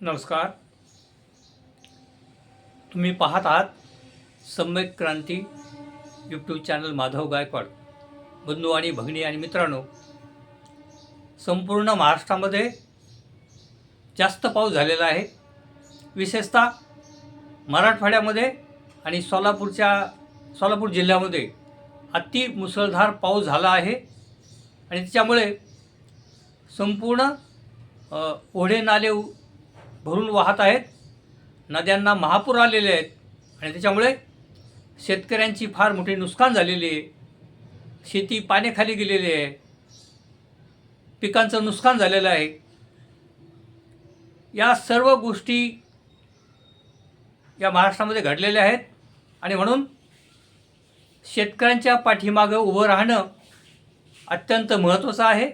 नमस्कार. तुम्ही पाहत आहात सम्यक क्रांती यूट्यूब चॅनल माधव गायकवाड. बंधू आणि भगिनी आणि मित्रांनो संपूर्ण महाराष्ट्रामध्ये जास्त पाऊस झालेला आहे. विशेषतः मराठवाड्यामध्ये आणि सोलापूरच्या सोलापूर जिल्ह्यामध्ये अति मुसळधार पाऊस झाला आहे. आणि त्याच्यामुळे संपूर्ण ओढे नाले भरून वाहत आहेत. नद्यांना महापूर आलेले आहेत. आणि त्याच्यामुळे शेतकऱ्यांची फार मोठी नुकसान झालेली आहे. शेती पाण्याखाली गेलेली आहे. पिकांचं नुकसान झालेलं आहे. या सर्व गोष्टी या महाराष्ट्रामध्ये घडलेल्या आहेत. आणि म्हणून शेतकऱ्यांच्या पाठीमागं उभं राहणं अत्यंत महत्त्वाचं आहे.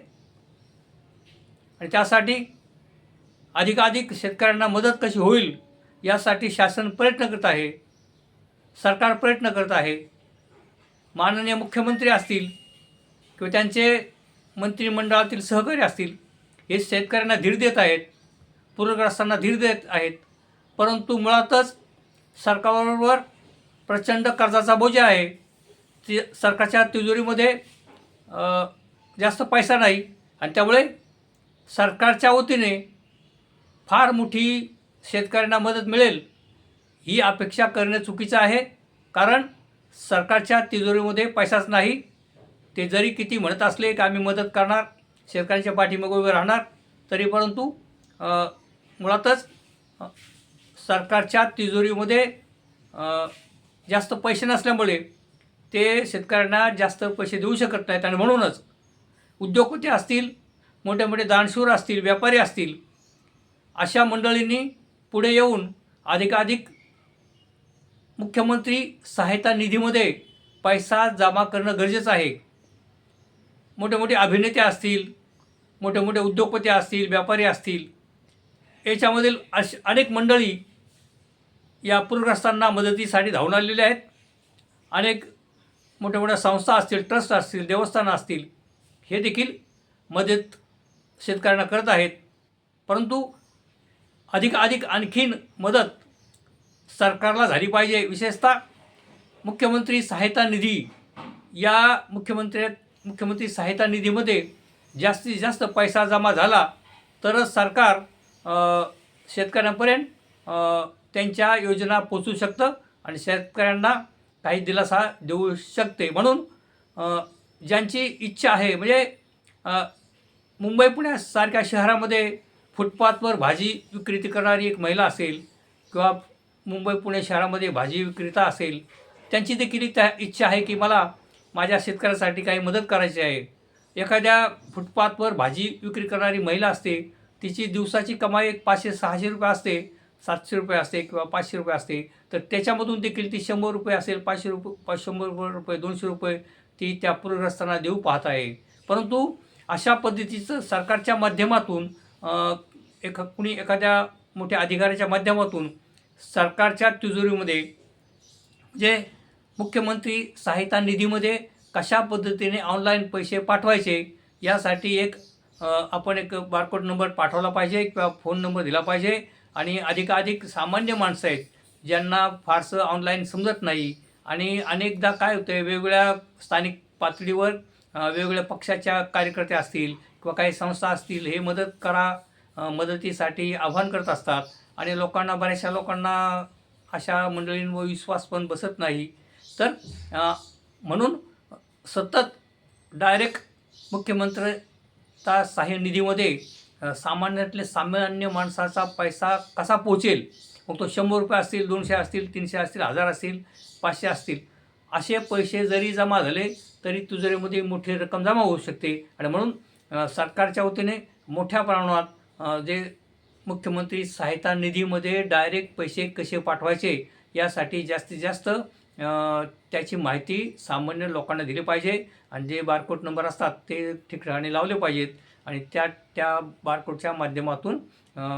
आणि त्यासाठी अधिकाधिक शेतकऱ्यांना मदत कशी होईल यासाठी शासन प्रयत्न करत आहे. सरकार प्रयत्न करत आहे. माननीय मुख्यमंत्री असतील किंवा त्यांचे मंत्रिमंडळातील सहकारी असतील हे शेतकऱ्यांना धीर देत आहेत पूरग्रस्तांना धीर देत आहेत. परंतु मुळातच सरकारवर प्रचंड कर्जाचा बोजा आहे. ती सरकारच्या तिजोरीमध्ये जास्त पैसा नाही आणि त्यामुळे सरकारच्या वतीने फार मोठी शेतकऱ्यांना मदत मिळेल ही अपेक्षा करणे चुकीचं आहे. कारण सरकारच्या तिजोरीमध्ये पैसाच नाही. ते जरी किती म्हणत असले की आम्ही मदत करणार शेतकऱ्यांच्या पाठीमागे उभे राहणार तरी परंतु मुळातच सरकारच्या तिजोरीमध्ये जास्त पैसे नसल्यामुळे ते शेतकऱ्यांना जास्त पैसे देऊ शकत नाहीत. आणि म्हणूनच उद्योगपती असतील मोठे मोठे दानशूर असतील व्यापारी असतील अशा मंडळींनी पुढे येऊन अधिकाधिक मुख्यमंत्री सहायता निधीमध्ये पैसा जमा करणं गरजेचं आहे. मोठे मोठे अभिनेते असतील मोठे मोठे उद्योगपती असतील व्यापारी असतील याच्यामधील अश अनेक मंडळी या पूरग्रस्तांना मदतीसाठी धावून आलेले आहेत. अनेक मोठ्या मोठ्या संस्था असतील ट्रस्ट असतील देवस्थानं असतील हे देखील मदत शेतकऱ्यांना करत आहेत. परंतु अधिक अधिक आणखीन मदत सरकारला झाली पाहिजे. विशेषतः मुख्यमंत्री सहायता निधी. या मुख्यमंत्री मुख्यमंत्री सहायता निधीमध्ये जास्तीत जास्त पैसा जमा झाला तरच सरकार शेतकऱ्यांपर्यंत त्यांच्या योजना पोचू शकतं आणि शेतकऱ्यांना काही दिलासा देऊ शकते. म्हणून ज्यांची इच्छा आहे म्हणजे मुंबई पुण्यासारख्या शहरामध्ये फुटपाथवर भाजी विक्रेती करणारी एक महिला असेल किंवा मुंबई पुणे शहरामध्ये भाजी विक्रेता असेल त्यांची देखील त्या इच्छा आहे की मला माझ्या शेतकऱ्यासाठी काही मदत करायची आहे. एखाद्या फुटपाथवर भाजी विक्री करणारी महिला असते तिची दिवसाची कमाई एक पाचशे सहाशे रुपये असते सातशे रुपये असते किंवा पाचशे रुपये असते तर त्याच्यामधून देखील ती शंभर रुपये असेल पाचशे रुपये पाच शंभर रुपये दोनशे रुपये ती त्या पूरग्रस्तांना देऊ पाहत आहे. परंतु अशा पद्धतीचं सरकारच्या माध्यमातून एक कुणी एखाद्या मोठ्या अधिकाऱ्याच्या माध्यमातून सरकारच्या तिजोरीमध्ये जे मुख्यमंत्री सहायता निधीमध्ये कशा पद्धतीने ऑनलाईन पैसे पाठवायचे यासाठी एक आपण एक बारकोड नंबर पाठवला पाहिजे किंवा फोन नंबर दिला पाहिजे आणि अधिकाधिक सामान्य माणसं आहेत ज्यांना फारसं ऑनलाईन समजत नाही आणि अनेकदा काय होतं आहे वेगवेगळ्या स्थानिक पातळीवर वेगवेगळ्या पक्षाच्या कार्यकर्ते असतील किंवा काही संस्था असतील हे मदत करा मदतीसाठी आव्हान करत असतात. आणि लोकांना बऱ्याचशा लोकांना अशा मंडळींवर विश्वास पण बसत नाही. तर म्हणून सतत डायरेक्ट मुख्यमंत्र्याचा सहाय्य निधीमध्ये सामान्यातले सामान्य माणसाचा पैसा कसा पोचेल मग तो शंभर रुपये असतील दोनशे असतील तीनशे असतील हजार असतील पाचशे असतील. असे पैसे जरी जमा झाले तरी तुझरीमध्ये मोठी रक्कम जमा होऊ शकते. आणि म्हणून सरकारच्या वतीने मोठ्या प्रमाणात जे मुख्यमंत्री सहायता निधीमध्ये डायरेक्ट पैसे कसे पाठवायचे यासाठी जास्तीत जास्त त्याची माहिती सामान्य लोकांना दिली पाहिजे आणि जे बारकोड नंबर असतात ते ठिकठिकाणी लावले पाहिजेत आणि त्या त्या बारकोडच्या माध्यमातून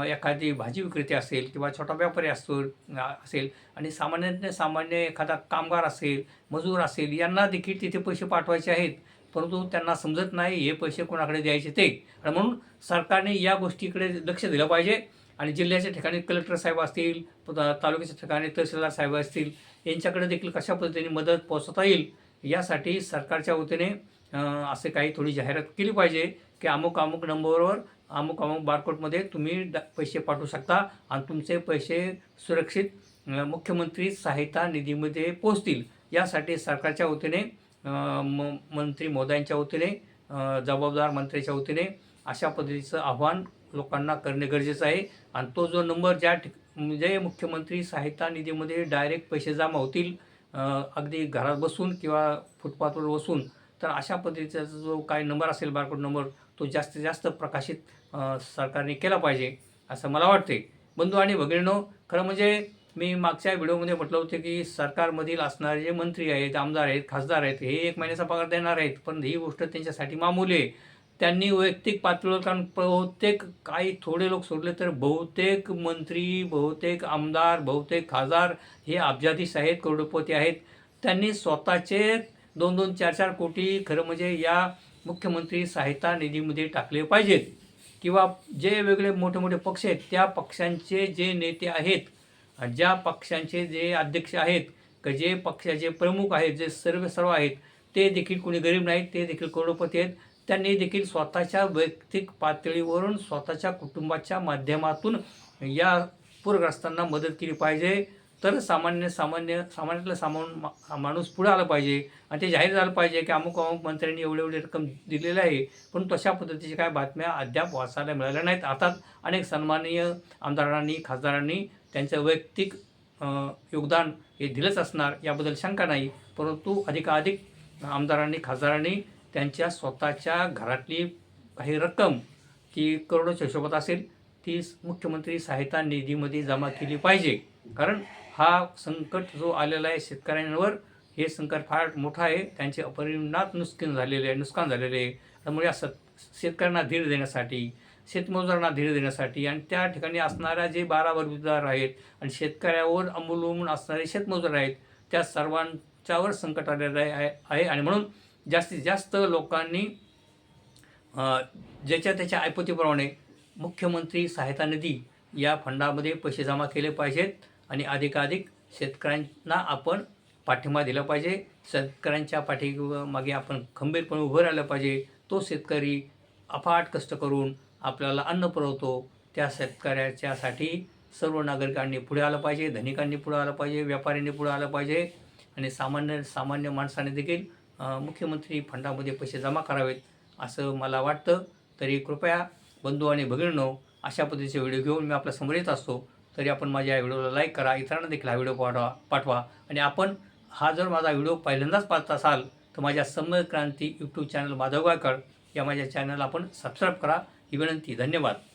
एखादी भाजी विक्रेते असेल किंवा छोटा व्यापारी असतो असेल आणि सामान्यातले सामान्य एखादा कामगार असेल मजूर असेल यांना देखील तिथे पैसे पाठवायचे आहेत. परंतु त्यांना समजत नाही हे पैसे कोणाकडे द्यायचे ते. आणि म्हणून सरकारने या गोष्टीकडे लक्ष दिलं पाहिजे. आणि जिल्ह्याच्या ठिकाणी कलेक्टर साहेब असतील तालुक्याच्या ठिकाणी तहसीलदार साहेब असतील यांच्याकडे देखील कशा पद्धतीने मदत पोहोचवता येईल यासाठी सरकारच्या वतीने असे काही थोडी जाहिरात केली पाहिजे की अमुक अमुक नंबरवर अमुक अमुक बारकोडमध्ये तुम्ही ड पैसे पाठवू शकता आणि तुमचे पैसे सुरक्षित मुख्यमंत्री सहायता निधीमध्ये पोहोचतील. यासाठी सरकारच्या वतीने म मंत्री महोदयांच्या वतीने जबाबदार मंत्र्याच्या वतीने अशा पद्धतीचं आव्हान लोकांना करणे गरजेचं आहे. आणि तो जो नंबर ज्या ठिक म्हणजे मुख्यमंत्री सहायता निधीमध्ये डायरेक्ट पैसे जमा होतील अगदी घरात बसून किंवा फुटपाथवर बसून तर अशा पद्धतीचा जो काही नंबर असेल बारकोड नंबर तो जास्तीत जास्त प्रकाशित सरकारने केला पाहिजे असं मला वाटते बंधू आणि भगिनीनो खरं म्हणजे मी मागच्या व्हिडिओमध्ये म्हटलं होतं की सरकारमधील असणारे जे मंत्री आहेत आमदार आहेत खासदार आहेत हे एक महिन्याचा पगार देणार आहेत पण ही गोष्ट त्यांच्यासाठी मामूली आहे. त्यांनी वैयक्तिक पातळीवर कारण बहुतेक काही थोडे लोक सोडले तर बहुतेक मंत्री बहुतेक आमदार बहुतेक खासदार हे अब्जाधीश आहेत करोडपती आहेत. त्यांनी स्वतःचे दोन दोन चार चार कोटी खरं म्हणजे या मुख्यमंत्री सहायता निधीमध्ये टाकले पाहिजेत. किंवा जे वेगळे मोठे मोठे पक्ष आहेत त्या पक्षांचे जे नेते आहेत ज्या पक्षांचे जे अध्यक्ष आहेत का जे पक्षाचे प्रमुख आहेत जे सर्व सर्व आहेत ते देखील कोणी गरीब नाहीत ते देखील करोडपती आहेत. त्यांनी देखील स्वतःच्या वैयक्तिक पातळीवरून स्वतःच्या कुटुंबाच्या माध्यमातून या पूरग्रस्तांना मदत केली पाहिजे. तर सामान्य सामान्य सामान्यातला सामान मा- माणूस पुढे आला पाहिजे. आणि ते जाहीर झालं पाहिजे की अमुक अमुक मंत्र्यांनी एवढे एवढी रक्कम दिलेली आहे पण तशा पद्धतीच्या काय बातम्या अद्याप वाचायला मिळाल्या नाहीत. आता अनेक सन्माननीय आमदारांनी खासदारांनी त्यांचं वैयक्तिक योगदान हे दिलंच असणार याबद्दल शंका नाही. परंतु अधिकाधिक आमदारांनी खासदारांनी त्यांच्या स्वतःच्या घरातली काही रक्कम ती करोडोच्या हिशोबात असेल ती मुख्यमंत्री सहायता निधीमध्ये जमा केली पाहिजे. कारण हा संकट जो आलेला आहे शेतकऱ्यांवर हे संकट फार मोठं आहे. त्यांचे अपरिणात नुकसान झालेले आहे नुकसान झालेले आहे. त्यामुळे या सत शेतकऱ्यांना धीर देण्यासाठी शेतमजुरांना धीर देण्यासाठी. आणि त्या ठिकाणी असणाऱ्या जे बारा वर्गीदार आहेत आणि शेतकऱ्यावर अवलंबून असणारे शेतमजूर आहेत त्या सर्वांच्यावर संकट आलेलं आहे आहे. आणि म्हणून जास्तीत जास्त लोकांनी ज्याच्या त्याच्या ऐपतीप्रमाणे मुख्यमंत्री सहायता निधी या फंडामध्ये पैसे जमा केले पाहिजेत आणि अधिकाधिक शेतकऱ्यांना आपण पाठिंबा दिला पाहिजे. शेतकऱ्यांच्या पाठी मागे आपण खंबीरपणे उभं राहिलं पाहिजे. तो शेतकरी अफाट कष्ट करून आपल्याला अन्न पुरवतो. त्या शेतकऱ्याच्यासाठी सर्व नागरिकांनी पुढे आलं पाहिजे धनिकांनी पुढे आलं पाहिजे व्यापाऱ्यांनी पुढे आलं पाहिजे आणि सामान्य सामान्य माणसाने देखील मुख्यमंत्री फंडामध्ये पैसे जमा करावेत असं मला वाटतं. तरी कृपया बंधू आणि भगिनींनो अशा पद्धतीचे व्हिडिओ घेऊन मी आपल्यासमोर येत असतो. तरी आपण माझ्या या व्हिडिओला लाईक करा इतरांना देखील हा व्हिडिओ पाठवा पाठवा. आणि आपण हा जर माझा व्हिडिओ पहिल्यांदाच पाहत असाल तर माझ्या समय क्रांती यूट्यूब चॅनल माधव गायकड या माझ्या चॅनल आपण सबस्क्राईब करा. ही विनंती धन्यवाद.